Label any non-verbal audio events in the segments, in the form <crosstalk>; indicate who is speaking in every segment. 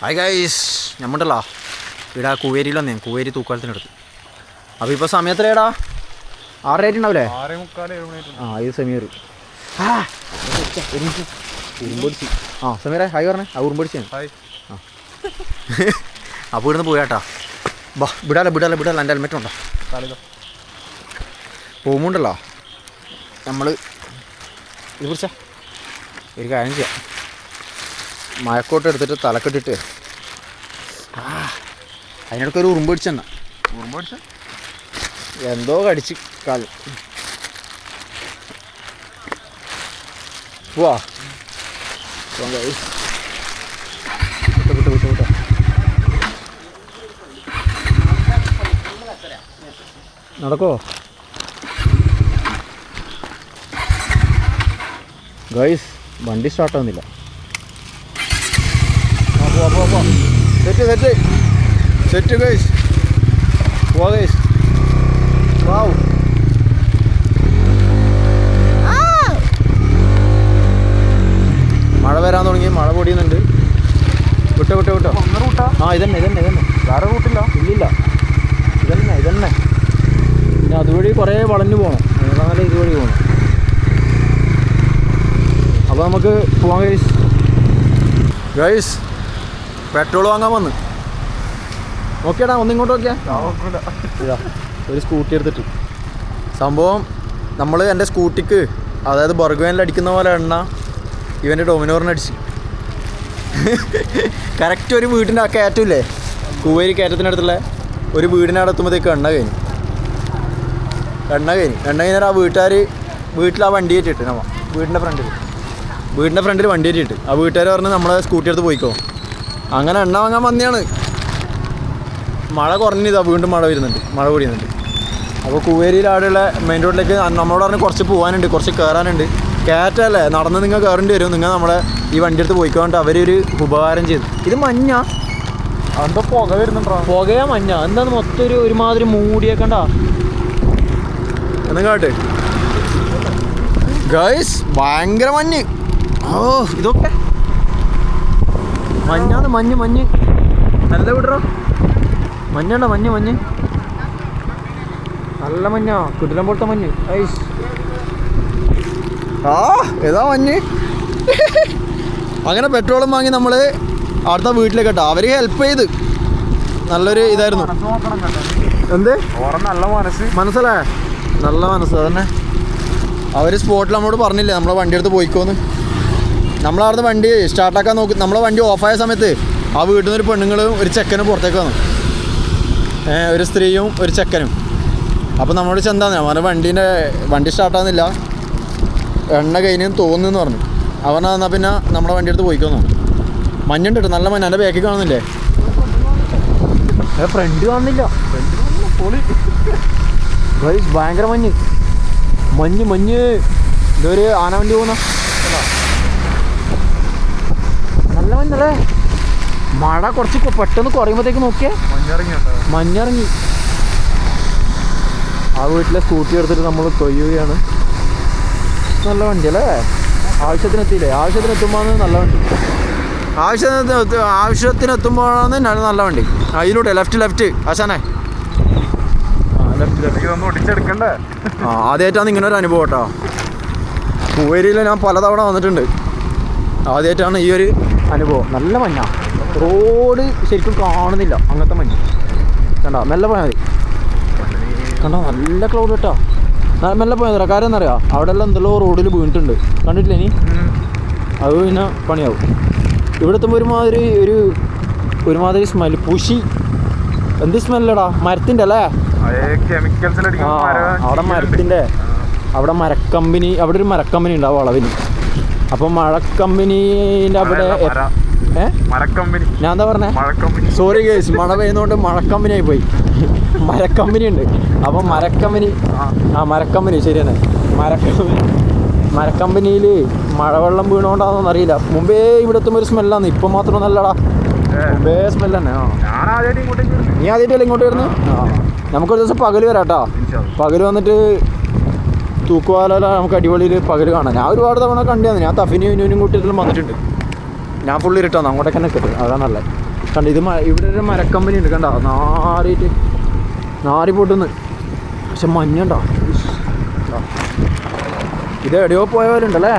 Speaker 1: Hi guys ഞമ്മണ്ടല്ലോ. ഇവിടെ കുവേരിയിൽ വന്നേ കുവേരി തൂക്കാലത്തിനടുത്ത്. അപ്പോൾ ഇപ്പോൾ സമയത്തിലേടാ ആറ് റേറ്റ് ഉണ്ടാവില്ലേ ആ ഇത് സമീർ ആ ഉറുമ്പൊടിച്ച്. ആ സമീറെ ഹായ് പറഞ്ഞേ. ആ ഉറുമ്പൊടിച്ചാണ്
Speaker 2: ഹായ്.
Speaker 1: അപ്പോൾ ഇവിടുന്ന് പോയാട്ടാ. ബാ വിടാല വിടാല വിടാല. എന്റെ ഹെൽമെറ്റ് ഉണ്ടോ? പോകുമ്പോണ്ടല്ലോ നമ്മൾ ഇത് കുറിച്ചാ ഒരു കാര്യം ചെയ്യാം. മയക്കോട്ട് എടുത്തിട്ട് തലക്കെട്ടിട്ട്. ആ അതിനിടയ്ക്ക് ഒരു ഉറുമ്പ് പിടിച്ചെന്ന
Speaker 2: അടിച്ച
Speaker 1: എന്തോ കടിച്ച് കാൽ. പോവാ വിട്ട വിട്ട വിട്ടോ, വിട്ടോ. നടക്കോ? ഗൈസ് വണ്ടി സ്റ്റാർട്ടാവുന്നില്ല പോവാ പോവാ പോവാ. Set set. സെറ്റ് ഗൈസ് പോവാ ഗൈസ് വാവ്. മഴ വരാൻ തുടങ്ങി മഴ പൊടിയുന്നുണ്ട്. വിട്ടോ വിട്ടോ വിട്ടോ.
Speaker 2: റൂട്ടാ
Speaker 1: ആ ഇതന്നെ ഇതന്നെ ഇതന്നെ.
Speaker 2: വേറെ റൂട്ടില്ല
Speaker 1: ഇല്ലില്ല. ഇതന്നെ ഇതന്നെ. പിന്നെ അതുവഴി കുറേ വളഞ്ഞു പോകണം നീളമല ഇതുവഴി പോകണം അപ്പോൾ നമുക്ക് പോവാം ഗൈസ് ഗൈസ് പെട്രോൾ വാങ്ങാൻ വന്ന്. നോക്കിയടാ ഒന്നിങ്ങോട്ട് നോക്കിയാ. ഒരു സ്കൂട്ടി എടുത്തിട്ട്. സംഭവം നമ്മൾ എന്റെ സ്കൂട്ടിക്ക് അതായത് ബർഗ്വാനിൽ അടിക്കുന്ന പോലെ എണ്ണ ഇവന്റെ ഡൊമിനോറിന് അടിച്ച്. കറക്റ്റ് ഒരു വീടിന്റെ ആ കയറ്റമില്ലേ? കൂവേരി കയറ്റത്തിനടുത്തുള്ള ഒരു വീടിനടുത്തുമ്പോഴത്തേക്ക് എണ്ണ കഴിഞ്ഞു. എണ്ണ കഴിഞ്ഞു. എണ്ണ കഴിഞ്ഞാൽ ആ വീട്ടുകാർ വീട്ടിൽ ആ വണ്ടി കയറ്റിട്ട് നമ്മ വീടിന്റെ ഫ്രണ്ടിൽ. വീടിന്റെ ഫ്രണ്ടിൽ വണ്ടി കയറ്റിട്ട് ആ വീട്ടുകാർ പറഞ്ഞ് നമ്മളെ സ്കൂട്ടി എടുത്ത് പോയിക്കോ. അങ്ങനെ എണ്ണ വാങ്ങാൻ വന്നെയാണ്. മഴ കുറഞ്ഞിതാ വീണ്ടും മഴ വരുന്നുണ്ട്. മഴ പൊടിയുന്നുണ്ട് അപ്പോൾ കുവേരിയിൽ അവിടെയുള്ള മെയിൻ റോഡിലേക്ക് നമ്മളോട് പറഞ്ഞ് കുറച്ച് പോകാനുണ്ട് കുറച്ച് കയറാനുണ്ട് കയറ്റല്ലേ നടന്ന് നിങ്ങൾ കയറേണ്ടി വരും. നിങ്ങൾ നമ്മളെ ഈ വണ്ടി എടുത്ത് പോയിക്കൊണ്ട് അവരൊരു ഉപകാരം ചെയ്തു. ഇത് മഞ്ഞ?
Speaker 2: അതെന്താ പുക വരുന്നുണ്ടോ?
Speaker 1: പുകയാ മഞ്ഞ. എന്താണ് മൊത്തം ഒരു ഒരുമാതിരി മൂടിയേക്കണ്ട എന്നാ കേട്ട് ഗൈസ് ഭയങ്കര മഞ്ഞ്. ഓ ഇതൊക്കെ മഞ്ഞാന്ന് മഞ്ഞ് മഞ്ഞ്. നല്ല വിടറോ. മഞ്ഞണ്ട മഞ്ഞ് മഞ്ഞ്. നല്ല മഞ്ഞാ. കുതിരം പോലത്തെ മഞ്ഞ്. ഐസ്. ആ ഏതാ മഞ്ഞ്? അങ്ങനെ പെട്രോളും വാങ്ങി നമ്മൾ അടുത്ത വീട്ടിലേക്ക് കേട്ടോ ഹെൽപ്പ് ചെയ്ത്. നല്ലൊരു ഇതായിരുന്നു. എന്ത്?
Speaker 2: നല്ല മനസ്സ്
Speaker 1: മനസ്സല്ലേ നല്ല മനസ്സ്. അതന്നെ. അവർ സ്പോട്ടിൽ നമ്മളോട് പറഞ്ഞില്ലേ നമ്മളെ വണ്ടി എടുത്ത് പോയിക്കോന്ന്. നമ്മളവിടുന്ന് വണ്ടി സ്റ്റാർട്ടാക്കാൻ നോക്കി നമ്മളെ വണ്ടി ഓഫായ സമയത്ത് ആ വീട്ടിൽ നിന്ന് ഒരു പെണ്ണുങ്ങളും ഒരു ചെക്കനും പുറത്തേക്ക് വന്നു. ഒരു സ്ത്രീയും ഒരു ചെക്കനും. അപ്പോൾ നമ്മളോട് ചെന്താന്ന് അവന്റെ വണ്ടീന്റെ വണ്ടി സ്റ്റാർട്ടാകുന്നില്ല. എണ്ണ കഴിഞ്ഞ് തോന്നുന്നു പറഞ്ഞു. അവൻ എന്നാൽ പിന്നെ നമ്മുടെ വണ്ടി എടുത്ത് പോയിക്കോന്നു മഞ്ഞുണ്ട് നല്ല മഞ്ഞ. എന്റെ ബാക്കിൽ കാണുന്നില്ലേ? ഫ്രണ്ട് കാണുന്നില്ല. ഭയങ്കര മഞ്ഞ്. മഞ്ഞ് മഞ്ഞ്. ഇതൊരു ആന വണ്ടി പോകുന്ന നല്ല മഞ്ഞല്ലേ മഴ കുറച്ച് പെട്ടെന്ന് കുറയുമ്പോഴത്തേക്ക് നോക്കിയേ.
Speaker 2: മഞ്ഞിറങ്ങി
Speaker 1: മഞ്ഞിറങ്ങി. ആ വീട്ടിലെ സ്കൂട്ടി എടുത്തിട്ട് നമ്മൾ കൊയ്യുകയാണ് നല്ല വണ്ടി അല്ലേ ആവശ്യത്തിന് എത്തിയില്ലേ ആവശ്യത്തിന് എത്തുമ്പോൾ നല്ല വണ്ടി. ആവശ്യത്തിന് ആവശ്യത്തിനെത്തുമ്പോഴാണ് നല്ല വണ്ടി. അതിലൂടെ ലെഫ്റ്റ് ലെഫ്റ്റ് ആശാനെ. ആ <laughs> ആദ്യമായിട്ടാണ് ഇങ്ങനെ ഒരു അനുഭവം കേട്ടോ. പൂവേരിയിൽ ഞാൻ പലതവണ വന്നിട്ടുണ്ട്. ആദ്യമായിട്ടാണ് ഈ ഒരു അനുഭവം. നല്ല മഞ്ഞ. റോഡ് ശരിക്കും കാണുന്നില്ല അങ്ങനത്തെ മഞ്ഞ്. കണ്ടോ? നല്ല പോയാൽ മതി. കണ്ടോ? നല്ല ക്ലൗഡ് കേട്ടോ. നല്ല മതി. കാര്യം എന്നറിയാം അവിടെ എല്ലാം എന്തെല്ലോ റോഡിൽ വീണിട്ടുണ്ട്. കണ്ടിട്ടില്ല ഇനി? അത് പിന്നെ പണിയാവും. ഇവിടെ എത്തുമ്പോൾ ഒരുമാതിരി ഒരു ഒരുമാതിരി സ്മെൽ പുഷി എന്ത് സ്മെല്ലടാ മരത്തിന്റെ അല്ലേ? അവിടെ മരത്തിന്റെ അവിടെ മരക്കമ്പനി അവിടെ ഒരു മരക്കമ്പനി ഉണ്ടാവും വളവിന് അപ്പോൾ മഴക്കമ്പനീന്റെ അവിടെ
Speaker 2: മഴക്കമ്പനി.
Speaker 1: ഞാൻ എന്താ പറഞ്ഞേ?
Speaker 2: മഴക്കമ്പനി.
Speaker 1: സോറി കേസ് മഴ പെയ്യുന്നതുകൊണ്ട് മഴക്കമ്പനി ആയി പോയി. <laughs> മരക്കമ്പനി ഉണ്ട് അപ്പോൾ മരക്കമ്പനി
Speaker 2: ആ.
Speaker 1: മരക്കമ്പനി ശരിയാണ് മരക്കമ്പനി മരക്കമ്പനിയിൽ മഴവെള്ളം വീണോണ്ടാണെന്നൊന്നും അറിയില്ല. മുമ്പേ ഇവിടെ എത്തുമ്പോൾ ഒരു സ്മെല്ലാണ് ഇപ്പം മാത്രം നല്ലടാ. മുമ്പേ സ്മെല്ല് തന്നെ നീ ആദ്യമായിട്ടല്ലേ ഇങ്ങോട്ട് വരുന്നത്? നമുക്കൊരു ദിവസം പകൽ വരാട്ടോ. പകൽ പകൽ വന്നിട്ട് തൂക്കുവാല നമുക്ക് അടിപൊളിയിൽ പകൽ കാണാം. ഞാൻ ഒരുപാട് തവണ കണ്ടിയാണ് ഞാൻ തഫിനും ഇനുവിനും കൂട്ടിയിട്ടും വന്നിട്ടുണ്ട്. ഞാൻ ഫുള്ള് അങ്ങോട്ടേക്ക് തന്നെ കിട്ടും അതാണ് നല്ലത്. കണ്ട ഇത് ഇവിടെ ഒരു മരക്കമ്പനി ഉണ്ട്. കണ്ട നാറിയിട്ട് നാറി പൊട്ടുന്ന്. പക്ഷെ മഞ്ഞുണ്ടോ. ഇത് എവിടെയോ പോയ പോലെ ഉണ്ടല്ലേ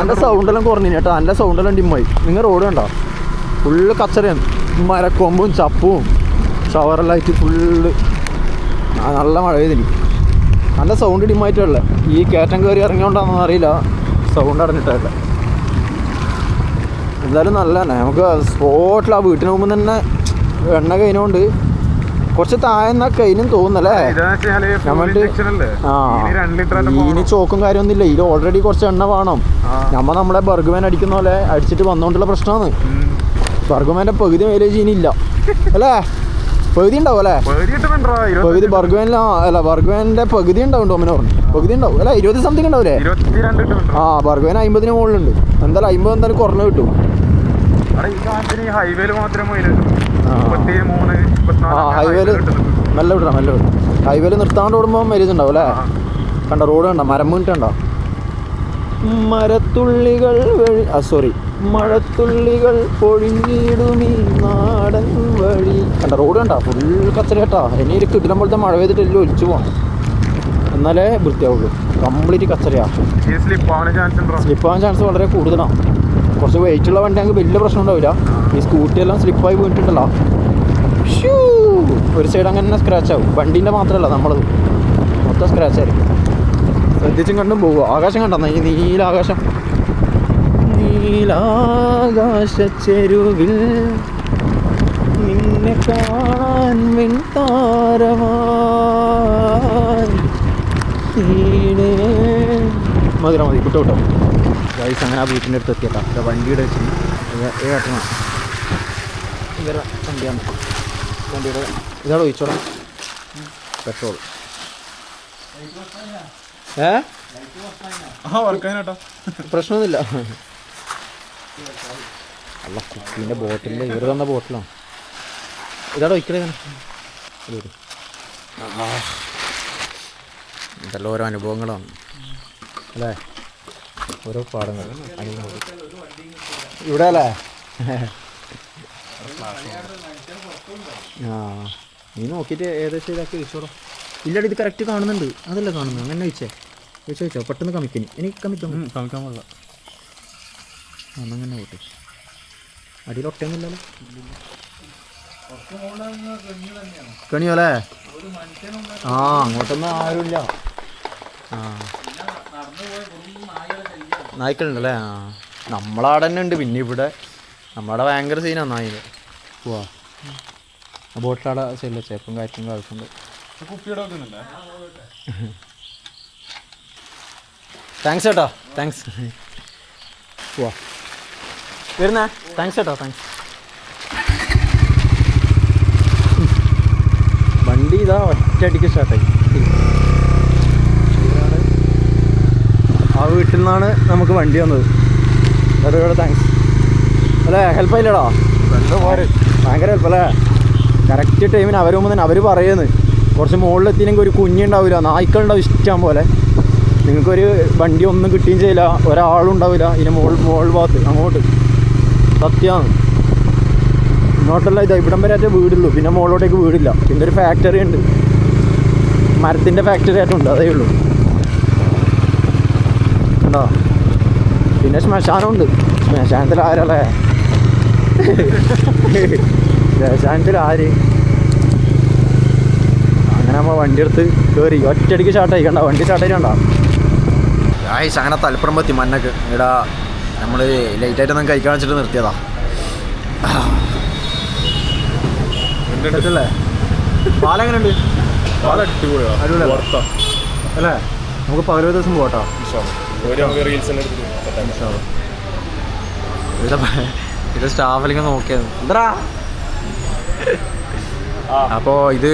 Speaker 1: എന്റെ സൗണ്ടെല്ലാം കുറഞ്ഞു കേട്ടോ എന്റെ സൗണ്ടെല്ലാം ഡിമ്മായി. നിങ്ങൾ റോഡ് കണ്ടോ? ഫുള്ള് കച്ചറയാണ്. മരക്കൊമ്പും ചപ്പും ഷവറെല്ലാം ആയിട്ട് ഫുള്ള് നല്ല മഴ പെയ്തിനി. നല്ല സൗണ്ട് ഡിമ്മായിട്ടുള്ള ഈ കയറ്റം കയറി ഇറങ്ങിയോണ്ടാണെന്ന് അറിയില്ല. സൗണ്ട് അടഞ്ഞിട്ടല്ല എന്തായാലും നല്ല തന്നെ നമുക്ക് സ്പോട്ടിൽ ആ വീട്ടിന് മുമ്പ് തന്നെ എണ്ണ കഴിഞ്ഞോണ്ട് കുറച്ച് താഴ്ന്ന കഴിഞ്ഞും തോന്നുന്നല്ലേ?
Speaker 2: ഇനി.
Speaker 1: ചോക്കും കാര്യമൊന്നുമില്ല. ഇതിൽ ഓൾറെഡി കുറച്ച് എണ്ണ വേണം. നമ്മ നമ്മളെ ബർഗ്മാൻ അടിക്കുന്ന പോലെ അടിച്ചിട്ട് വന്നോണ്ടുള്ള പ്രശ്നമാണ്. ബർഗ്മാന്റെ പകുതി മൈലേജ് ഇനി ഇല്ല. അല്ലേ? പകുതി ഉണ്ടാവും അല്ലേ? പകുതി ബർഗ്മാനിൽ അല്ല ബർഗ്മാന്റെ പകുതി ഉണ്ടാവും ഡോമിനോ പറഞ്ഞു. പകുതി ഉണ്ടാവും. അല്ല ഇരുപത് സംതിങ് ഉണ്ടാവില്ലേ. ആ ബർഗ്മാൻ അമ്പതിന് മുകളിലുണ്ട്. എന്തായാലും അമ്പത് എന്തായാലും കുറഞ്ഞു കിട്ടും.
Speaker 2: ഹൈവേയിൽ മാത്രമേ
Speaker 1: ആ. ഹൈവേയിൽ. മെല്ലെ വിടണം മെല്ലെ വിടണം. ഹൈവേയിൽ നിർത്താണ്ട് ഓടുമ്പോൾ മൈലേജ് ഉണ്ടാവും അല്ലേ? കണ്ട റോഡ് കണ്ട മരം വീണിട്ടുണ്ടോ മരത്തുള്ളികൾ വഴി ആ സോറി മഴത്തുള്ളികൾ പൊഴിഞ്ഞിടുമീ നാടൻ വഴി. കണ്ട റോഡ് കണ്ട? ഫുൾ കച്ചറ കേട്ടാ ഇനി ഒരു കിടിലം പോലത്തെ മഴ പെയ്തിട്ട് എല്ലാം ഒലിച്ചു പോകണം എന്നാലേ വൃത്തിയാവുള്ളൂ. കംപ്ലീറ്റ് കച്ചറയാ
Speaker 2: സ്ലിപ്പാവാൻ ചാൻസ്
Speaker 1: സ്ലിപ്പ് ആവാൻ ചാൻസ് വളരെ കൂടുതലാണ് കുറച്ച് വെയിറ്റ് ഉള്ള വണ്ടി ഞങ്ങൾക്ക് വലിയ പ്രശ്നം ഉണ്ടാവില്ല. ഈ സ്കൂട്ടി എല്ലാം സ്ലിപ്പായി പോയിട്ടുണ്ടല്ലോ! ഒരു സൈഡ് അങ്ങനെ സ്ക്രാച്ച് ആവും. വണ്ടീന്റെ മാത്രമല്ല നമ്മളത്. മൊത്തം സ്ക്രാച്ച് ആയിരിക്കും. ശ്രദ്ധിച്ചും കണ്ടും പോകുക ആകാശം കണ്ടെന്ന ഈ നീലാകാശം നീലാകാശ ചെരുവിൽ നിന്നെ കാണാൻ താരമാണ് മധുര മതി വിട്ടോ വിട്ടോ ഗൈസ് അങ്ങനെ ആ വീട്ടിന്റെ അടുത്ത് എത്തിയട്ടാ. ഇവിടെ വണ്ടിയുടെ വെച്ച് ഏട്ടനാണ് വണ്ടിയാണ്. വണ്ടിയുടെ ഇതാണ് ഒഴിച്ചോളാം പെട്രോൾ. ഏ?
Speaker 2: ആ വർക്കാനേട്ടാ.
Speaker 1: പ്രശ്നമൊന്നുമില്ല. അല്ല കുട്ടീന്റെ ബോട്ടിലിൽ ഇവർ തന്ന ബോട്ടിലാണ് ഇതാണ് ഒഴിക്കണേ ഇതെല്ലാം ഓരോ അനുഭവങ്ങളാണ്. അല്ലേ? ഓരോ പാടങ്ങൾ അനുഭവങ്ങൾ ഇവിടെ അല്ലേ? ആ നീ നോക്കിയിട്ട് ഏകദേശം ഇതാക്കി വെച്ചോളൂ ഇല്ലാണ്ട് ഇത് കറക്റ്റ് കാണുന്നുണ്ട്. അതല്ല കാണുന്നത്? അങ്ങനെ വെച്ചേ. വെച്ചോ ചോദിച്ചോ പെട്ടെന്ന് കമിക്കനി എനിക്ക് കമിക്കാൻ
Speaker 2: കാണിക്കാൻ പാടില്ല.
Speaker 1: അങ്ങനെ പോട്ടെ. അടിയിൽ ഒട്ടയൊന്നുമില്ലല്ലോ കണിയോ അല്ലേ ആ അങ്ങോട്ടൊന്നും ആരുമില്ല. ആ. നായ്ക്കളുണ്ടല്ലേ? ആ. നമ്മളവിടെ തന്നെ ഉണ്ട് പിന്നെ ഇവിടെ നമ്മളവിടെ ഭയങ്കര സീനാണ് നായിന് പോവാ ബോട്ടിലവിടെ ശരിയല്ല ചേപ്പും കാറ്റും
Speaker 2: വെക്കുന്നില്ലേ
Speaker 1: താങ്ക്സ് ചേട്ടാ. താങ്ക്സ് പോവാ വരുന്നേ. താങ്ക്സ് കേട്ടോ താങ്ക്സ് വണ്ടി ഇതാ ഒറ്റയടിക്ക് സ്റ്റാർട്ടായി ആ വീട്ടിൽ നിന്നാണ് നമുക്ക് വണ്ടി വന്നത്. ഒരുപാട് താങ്ക്സ് അല്ലേ ഹെൽപ്പ് ആയില്ലടാ?
Speaker 2: നല്ല പോരെ.
Speaker 1: ഭയങ്കര ഹെൽപ്പ് അല്ലേ? കറക്റ്റ് ടൈമിന് അവർ മുമ്പ് തന്നെ അവർ പറയുന്നത് കുറച്ച് മുകളിലെത്തിയില്ലെങ്കിൽ ഒരു കുഞ്ഞുണ്ടാവില്ല നായ്ക്കളുണ്ടാവും ഇഷ്ടം പോലെ. നിങ്ങൾക്കൊരു വണ്ടി ഒന്നും കിട്ടുകയും ചെയ്യില്ല ഒരാളും ഉണ്ടാവില്ല ഇതിന് മുകൾ മുകൾ ഭാഗത്ത് അങ്ങോട്ട്. സത്യമാണ് ഇങ്ങോട്ടല്ല ഇതാ ഇവിടം വരെ ആയിട്ട് വീടുള്ളൂ. പിന്നെ മുകളിലോട്ടേക്ക് വീടില്ല. പിന്നെ ഒരു ഫാക്ടറി ഉണ്ട്. മരത്തിന്റെ ഫാക്ടറി ആയിട്ടുണ്ട് അതേ ഉള്ളൂ. ഉണ്ടോ? പിന്നെ ശ്മശാനമുണ്ട്. ശ്മശാനത്തിൽ ആരല്ലേ ശ്മശാനത്തിൽ ആര്? അങ്ങനെ നമ്മൾ വണ്ടി എടുത്ത് കയറി ഒറ്റയടിക്ക് സ്റ്റാർട്ടായി കണ്ടോ? വണ്ടി സ്റ്റാർട്ടായി കണ്ടോ? ആയിസ് അങ്ങനെ തലപ്പുറം പറ്റി മണ്ണക്ക് ഇവിടെ നമ്മൾ ലേറ്റായിട്ടൊന്നും കഴിക്കാൻ വെച്ചിട്ട് നിർത്തിയതാ. അല്ലേ പാലെങ്ങനെയുണ്ട്. അല്ലേ? നമുക്ക് പകൽ ദിവസം പോട്ടോ <laughs> ഇത് സ്റ്റാഫ് സ്റ്റാഫിലേക്ക് നോക്കിയത്. എന്താ അപ്പോൾ ഇത്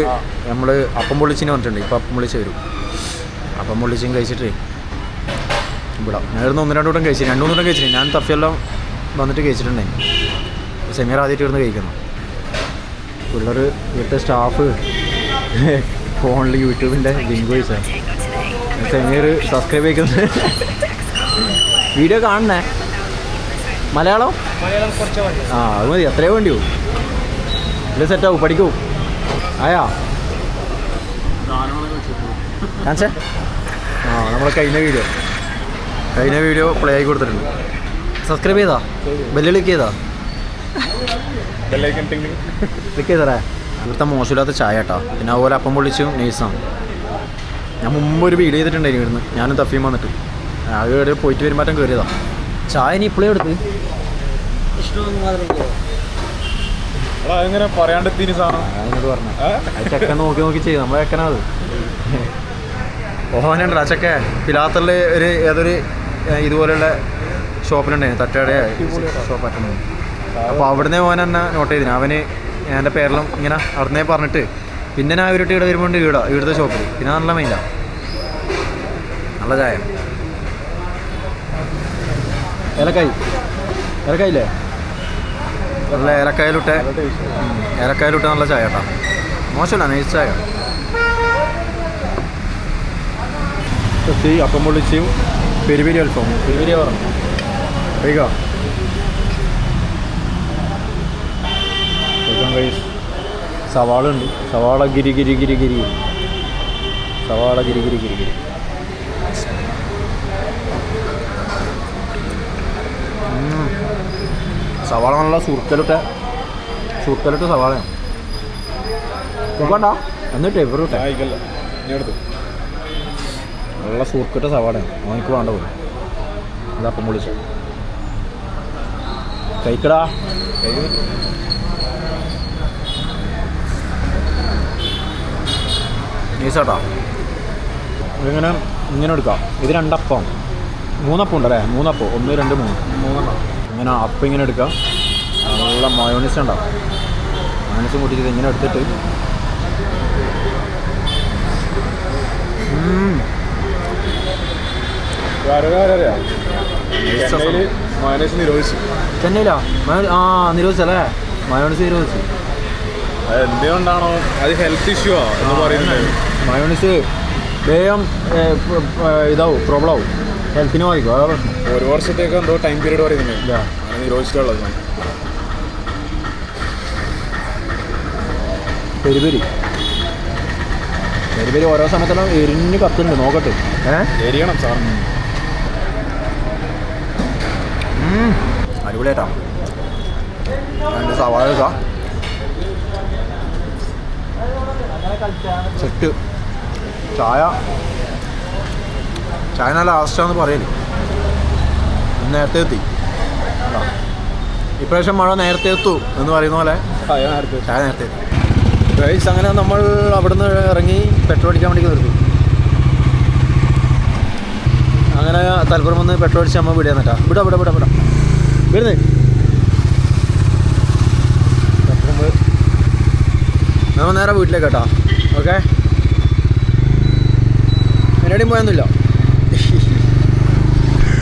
Speaker 1: നമ്മൾ അപ്പം പൊള്ളിച്ചിന് പറഞ്ഞിട്ടുണ്ട്. ഇപ്പം അപ്പം പൊള്ളിച്ച് വരും. അപ്പം പൊള്ളിച്ചും കഴിച്ചിട്ട്. ഇവിടെ. നേർന്ന് ഒന്ന് രണ്ട് കൂട്ടം കഴിച്ചു രണ്ട് മൂന്ന് കഴിച്ചു ഞാൻ തഫിയെല്ലാം വന്നിട്ട് കഴിച്ചിട്ടുണ്ടായി. സെമീർ ആദ്യമായിട്ട് ഇരുന്ന് കഴിക്കുന്നു. പിള്ളേർ ഇവിടുത്തെ സ്റ്റാഫ് ഫോണിൽ യൂട്യൂബിന്റെ ലിങ്ക് വയസ്സാണ് സെമീർ സബ്സ്ക്രൈബ് ചെയ്യിക്കുന്നത് വീഡിയോ കാണണേ മലയാളം? ആ അത് മതി. എത്രയോ വേണ്ടി പോകും ഇല്ല സെറ്റാവും പഠിക്കൂ. ആയാ? കാണിച്ചേ? ആ നമ്മളെ കഴിഞ്ഞ വീഡിയോ കഴിഞ്ഞ വീഡിയോ പ്ലേ ആയി കൊടുത്തിട്ടുണ്ട്. സബ്സ്ക്രൈബ് ചെയ്താ? ബെല്ല് ക്ലിക്ക് ചെയ്താ? ക്ലിക്ക് ചെയ്തറേ ഇവിടുത്തെ മോശമില്ലാത്ത ചായ കേട്ടോ. പിന്നെ അതുപോലെ അപ്പം പൊള്ളിച്ചും നൈസാണ് ഞാൻ മുമ്പ് ഒരു വീഡിയോ ചെയ്തിട്ടുണ്ടായിരുന്നു ഇവിടുന്ന്. ഞാനും തഫീം വന്നിട്ട്. ആകെ ഇവിടെ പോയിട്ട് വരുമാറ്റം കയറിയതാ. ചായ ഇനി ഇപ്പോഴേ എടുത്ത്
Speaker 2: എങ്ങനെ പറയാണ്ട്
Speaker 1: പറഞ്ഞു. ചെക്കൻ നോക്കി നോക്കി ചെയ്യും. നമ്മളെ അത് ഓഹനുണ്ടോ ആ ചെക്ക? പിലാത്തറിൽ ഒരു ഏതൊരു ഇതുപോലെയുള്ള ഷോപ്പിലുണ്ടായിരുന്നു. തട്ടയുടെ ഷോപ്പ് അറ്റൻഡ് അപ്പോൾ അവിടുന്ന് ഓൻ എന്നെ നോട്ട് ചെയ്തിന്. അവന് എന്റെ പേരിലും ഇങ്ങനെ അവിടുന്ന് പറഞ്ഞിട്ട് പിന്നെ ഞാൻ ഇവരുടെ ഇവിടെ വരുമ്പോൾ ഈടാ ഇവിടുത്തെ ഷോപ്പിൽ പിന്നെ നല്ല മൈൻഡാ നല്ല ചായ. ഏലക്കായി? ഏലക്കായില്ലേ? നല്ല ഏലക്കായലിട്ട്. ഏലക്കായലിട്ട് നല്ല ചായ കേട്ടോ. മോശമല്ല നൈസ് ചായ. അപ്പം പൊള്ളിച്ചും പെരുപിരി അൽഫാം പെരുപിരി പറഞ്ഞു കഴിക്കാം കഴിക്കാൻ കഴിയും സവാള ഉണ്ട് സവാള ഗിരി ഗിരി ഗിരി ഗിരി. സവാള ഗിരി ഗിരി ഗിരി ഗിരി. സവാള നല്ല സുർക്കലിട്ട സുർക്കലിട്ട സവാളയാണ്. എന്നിട്ട് എവിടെ
Speaker 2: ആയിക്കല്ല ഞാൻ എടുത്തു.
Speaker 1: നല്ല സൂർക്കുറ്റ സവാടയാണ് അവനക്ക് വേണ്ട പോലും. അതപ്പം വിളിച്ചു കഴിക്കടാ. ഈസാട്ടാ ഇങ്ങനെ ഇങ്ങനെ എടുക്കാം. ഇത് രണ്ടപ്പം. മൂന്നപ്പം ഉണ്ടല്ലേ മൂന്നപ്പം. ഒന്ന് രണ്ട് മൂന്ന്. മൂന്നെണ്ണം. ഇങ്ങനെ അപ്പം ഇങ്ങനെ എടുക്കാം. നല്ല മയോണിസ് ഉണ്ടാവും. മയോണിസ് കൂട്ടിയിട്ട് ഇങ്ങനെ എടുത്തിട്ട്. ചെന്നൈയിലാ ആ നിരോധിച്ചല്ലേ മയോണിസ് നിരോധിച്ചു.
Speaker 2: എന്തുകൊണ്ടാണോ? അത് ഹെൽത്ത് ഇഷ്യൂ ആ എന്ന് പറയുന്നത്.
Speaker 1: മയോണിസ് വേഗം ഇതാവും പ്രോബ്ലം ആവും. ഹെൽത്തിന് ബാധിക്കും അതാ പ്രശ്നം.
Speaker 2: ഒരു വർഷത്തേക്ക് എന്തോ ടൈം പീരീഡ് പറയുന്നില്ല നിരോധിച്ചിട്ടുള്ളത്.
Speaker 1: പെരുപെരി. പെരുപെരി ഓരോ സമയത്തെല്ലാം എരിഞ്ഞ് കത്തുന്നുണ്ട് നോക്കട്ടെ. ഏ?
Speaker 2: എരിയണം സാധനം
Speaker 1: അടിപൊളിയായിട്ടാ. രണ്ട് സവാള എടുക്കാം സെറ്റ് ചായ. ചായ നല്ല ലാസ്റ്റാന്ന് പറയൽ. നേരത്തെ എത്തി? ഇപ്രാവശ്യം മഴ നേരത്തെ എത്തു എന്ന് പറയുന്ന പോലെ ചായ നേരത്തെ എത്തി. ഗൈസ് അങ്ങനെ നമ്മൾ അവിടുന്ന് ഇറങ്ങി പെട്രോൾ അടിക്കാൻ വേണ്ടി നിർത്തി അങ്ങനെ തലപ്പുറം വന്ന് പെട്രോൾ അടിച്ച് നമ്മൾ വിടുക എന്നിട്ടാ വിടാ വിടാ വിടാ വിടാ. വരുന്നേ. നമ്മൾ നേരെ വീട്ടിലേക്ക് കേട്ടോ ഓക്കെ? എന്നടിയും പോയൊന്നുമില്ല.